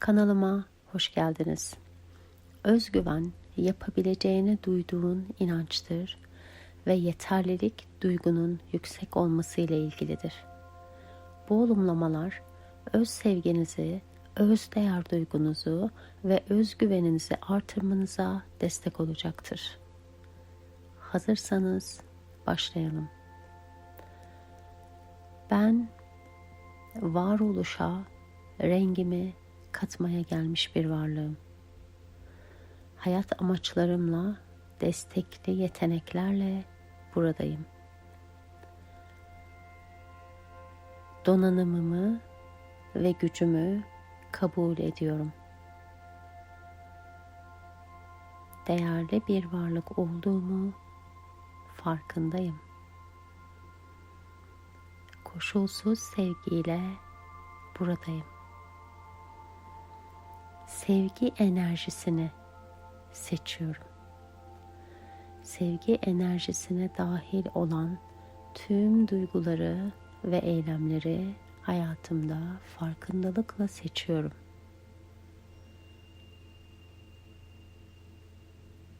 Kanalıma hoş geldiniz. Özgüven yapabileceğine duyduğun inançtır ve yeterlilik duygunun yüksek olması ile ilgilidir. Bu olumlamalar öz sevginizi, öz değer duygunuzu ve özgüveninizi artırmanıza destek olacaktır. Hazırsanız başlayalım. Ben varoluşa rengimi katmaya gelmiş bir varlığım. Hayat amaçlarımla, destekli yeteneklerle buradayım. Donanımımı ve gücümü kabul ediyorum. Değerli bir varlık olduğumu farkındayım. Koşulsuz sevgiyle buradayım sevgi enerjisini seçiyorum. Sevgi enerjisine dahil olan tüm duyguları ve eylemleri hayatımda farkındalıkla seçiyorum.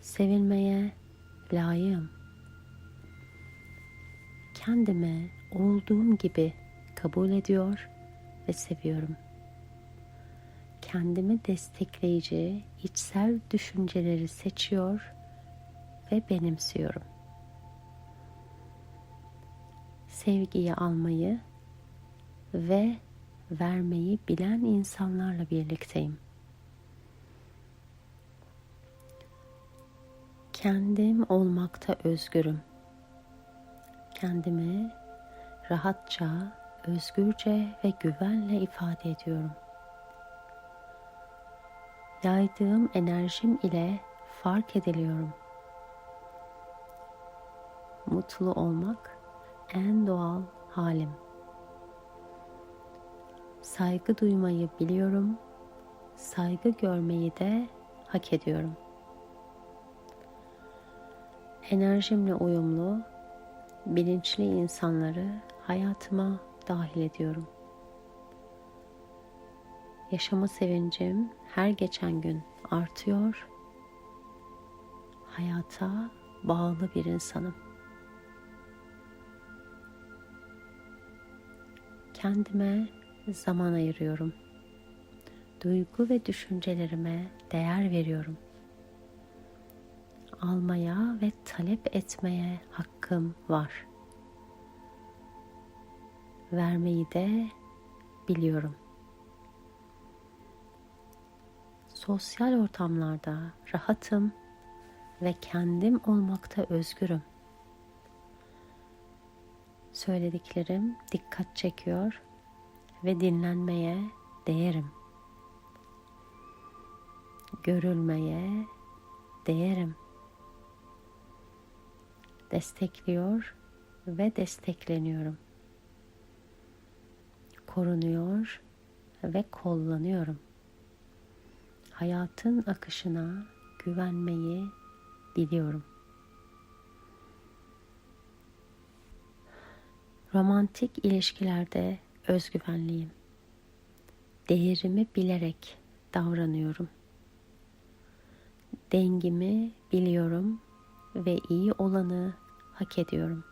Sevilmeye layığım. Kendime olduğum gibi kabul ediyor ve seviyorum.'' Kendimi destekleyici içsel düşünceleri seçiyor ve benimsiyorum. Sevgiyi almayı ve vermeyi bilen insanlarla birlikteyim. Kendim olmakta özgürüm. Kendimi rahatça, özgürce ve güvenle ifade ediyorum yaydığım enerjim ile fark ediliyorum. Mutlu olmak en doğal halim. Saygı duymayı biliyorum. Saygı görmeyi de hak ediyorum. Enerjimle uyumlu, bilinçli insanları hayatıma dahil ediyorum.'' Yaşama sevincim her geçen gün artıyor. Hayata bağlı bir insanım. Kendime zaman ayırıyorum. Duygu ve düşüncelerime değer veriyorum. Almaya ve talep etmeye hakkım var. Vermeyi de biliyorum.'' Sosyal ortamlarda rahatım ve kendim olmakta özgürüm. Söylediklerim dikkat çekiyor ve dinlenmeye değerim. Görülmeye değerim. Destekliyor ve destekleniyorum. Korunuyor ve kollanıyorum hayatın akışına güvenmeyi biliyorum. Romantik ilişkilerde özgüvenliyim. Değerimi bilerek davranıyorum. Dengimi biliyorum ve iyi olanı hak ediyorum.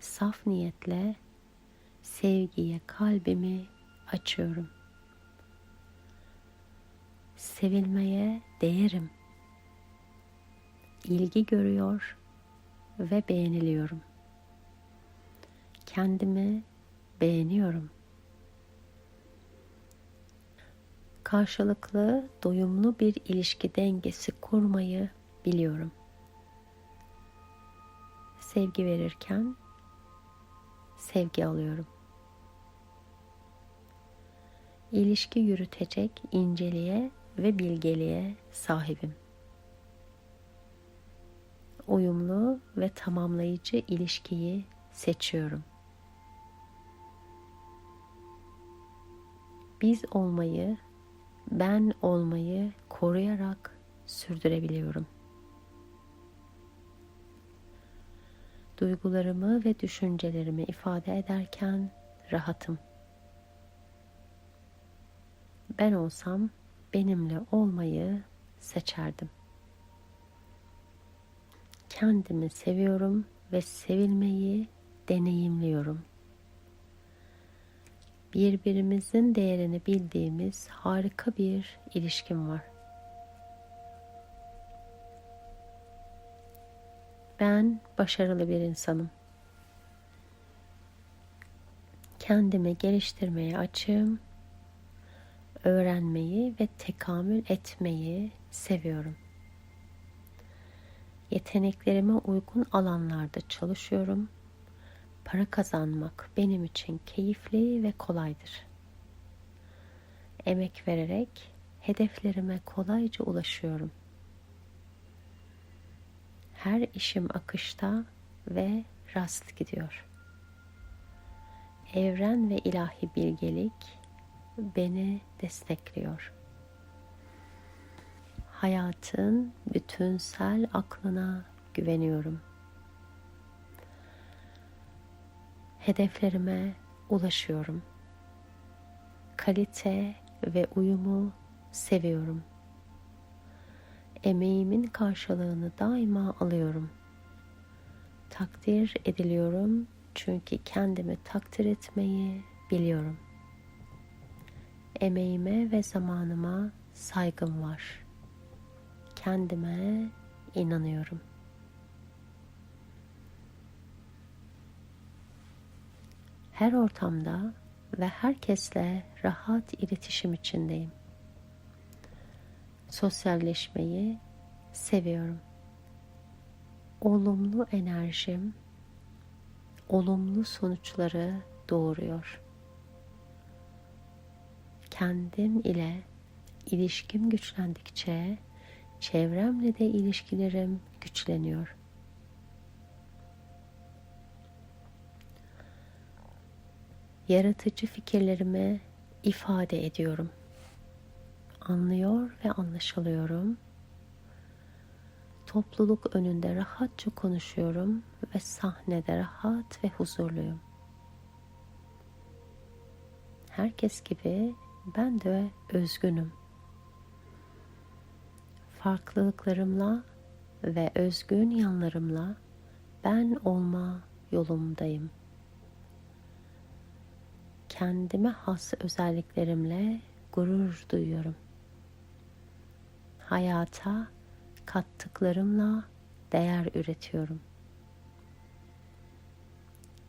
Saf niyetle sevgiye kalbimi açıyorum sevilmeye değerim. İlgi görüyor ve beğeniliyorum. Kendimi beğeniyorum. Karşılıklı, doyumlu bir ilişki dengesi kurmayı biliyorum. Sevgi verirken sevgi alıyorum. İlişki yürütecek inceliğe ve bilgeliğe sahibim. Uyumlu ve tamamlayıcı ilişkiyi seçiyorum. Biz olmayı, ben olmayı koruyarak sürdürebiliyorum. Duygularımı ve düşüncelerimi ifade ederken rahatım. ben olsam benimle olmayı seçerdim. Kendimi seviyorum ve sevilmeyi deneyimliyorum. Birbirimizin değerini bildiğimiz harika bir ilişkim var. Ben başarılı bir insanım. Kendimi geliştirmeye açığım. Öğrenmeyi ve tekamül etmeyi seviyorum. Yeteneklerime uygun alanlarda çalışıyorum. Para kazanmak benim için keyifli ve kolaydır. Emek vererek hedeflerime kolayca ulaşıyorum. Her işim akışta ve rast gidiyor. Evren ve ilahi bilgelik beni destekliyor. Hayatın bütünsel aklına güveniyorum. Hedeflerime ulaşıyorum. Kalite ve uyumu seviyorum. Emeğimin karşılığını daima alıyorum. Takdir ediliyorum çünkü kendimi takdir etmeyi biliyorum. Emeğime ve zamanıma saygım var. Kendime inanıyorum. Her ortamda ve herkesle rahat iletişim içindeyim. Sosyalleşmeyi seviyorum. Olumlu enerjim olumlu sonuçları doğuruyor. Kendim ile ilişkim güçlendikçe çevremle de ilişkilerim güçleniyor. Yaratıcı fikirlerimi ifade ediyorum. Anlıyor ve anlaşılıyorum. Topluluk önünde rahatça konuşuyorum ve sahnede rahat ve huzurluyum. Herkes gibi ben de özgünüm. Farklılıklarımla ve özgün yanlarımla ben olma yolumdayım. Kendime has özelliklerimle gurur duyuyorum. Hayata kattıklarımla değer üretiyorum.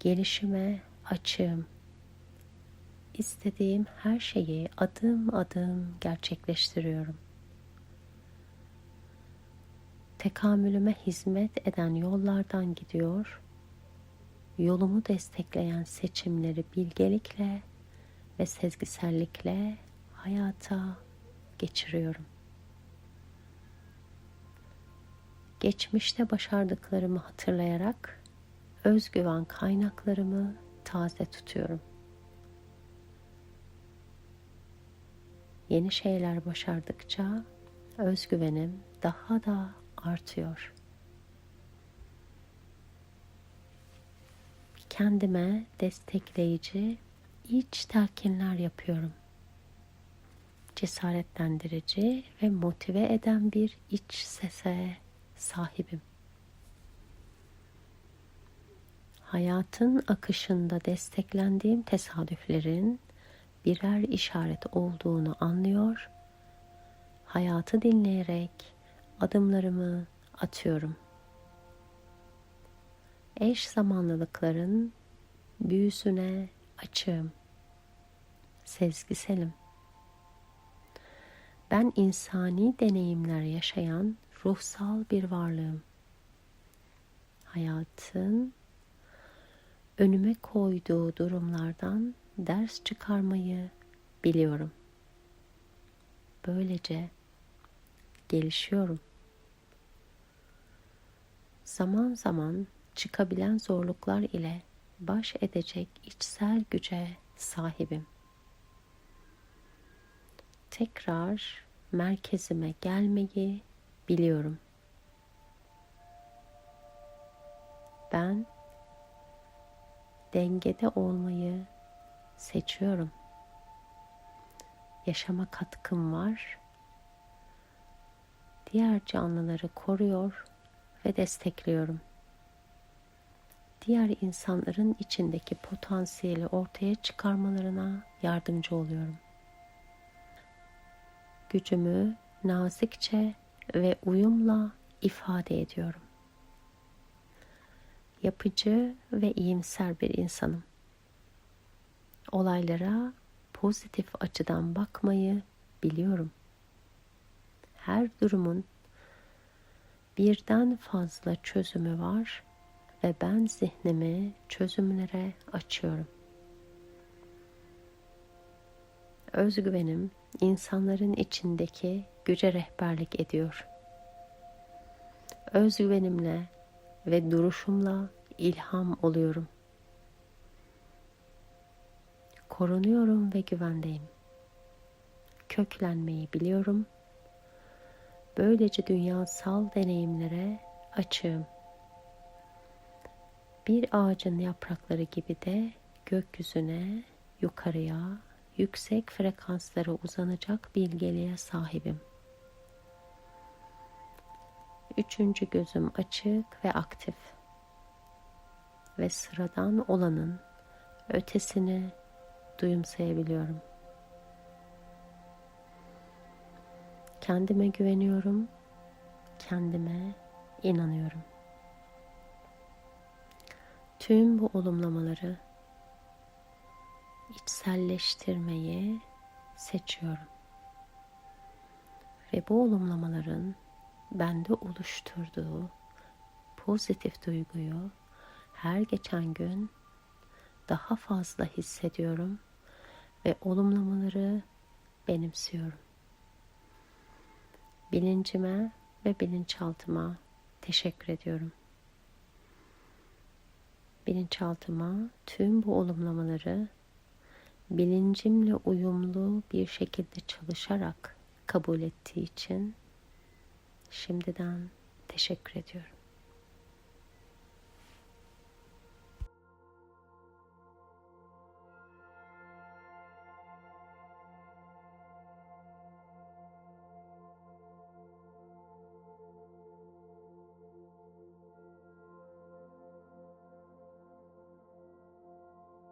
Gelişime açığım. İstediğim her şeyi adım adım gerçekleştiriyorum. Tekamülüme hizmet eden yollardan gidiyor, yolumu destekleyen seçimleri bilgelikle ve sezgisellikle hayata geçiriyorum. Geçmişte başardıklarımı hatırlayarak özgüven kaynaklarımı taze tutuyorum. Yeni şeyler başardıkça özgüvenim daha da artıyor. Kendime destekleyici iç telkinler yapıyorum. Cesaretlendirici ve motive eden bir iç sese sahibim. Hayatın akışında desteklendiğim tesadüflerin birer işaret olduğunu anlıyor, hayatı dinleyerek adımlarımı atıyorum. Eş zamanlılıkların büyüsüne açığım. Sezgiselim. Ben insani deneyimler yaşayan ruhsal bir varlığım. Hayatın önüme koyduğu durumlardan ders çıkarmayı biliyorum. Böylece gelişiyorum. Zaman zaman çıkabilen zorluklar ile baş edecek içsel güce sahibim. Tekrar merkezime gelmeyi biliyorum. Ben dengede olmayı seçiyorum. yaşama katkım var. Diğer canlıları koruyor ve destekliyorum. Diğer insanların içindeki potansiyeli ortaya çıkarmalarına yardımcı oluyorum. Gücümü nazikçe ve uyumla ifade ediyorum. Yapıcı ve iyimser bir insanım. Olaylara pozitif açıdan bakmayı biliyorum. Her durumun birden fazla çözümü var ve ben zihnimi çözümlere açıyorum. Özgüvenim insanların içindeki güce rehberlik ediyor. Özgüvenimle ve duruşumla ilham oluyorum. Korunuyorum ve güvendeyim. Köklenmeyi biliyorum. Böylece dünyasal deneyimlere açığım. Bir ağacın yaprakları gibi de gökyüzüne, yukarıya, yüksek frekanslara uzanacak bilgeliğe sahibim. Üçüncü gözüm açık ve aktif. Ve sıradan olanın ötesini duyumsayabiliyorum. Kendime güveniyorum, kendime inanıyorum. Tüm bu olumlamaları içselleştirmeyi seçiyorum. Ve bu olumlamaların bende oluşturduğu pozitif duyguyu her geçen gün daha fazla hissediyorum ve olumlamaları benimsiyorum. Bilincime ve bilinçaltıma teşekkür ediyorum. Bilinçaltıma tüm bu olumlamaları bilincimle uyumlu bir şekilde çalışarak kabul ettiği için şimdiden teşekkür ediyorum.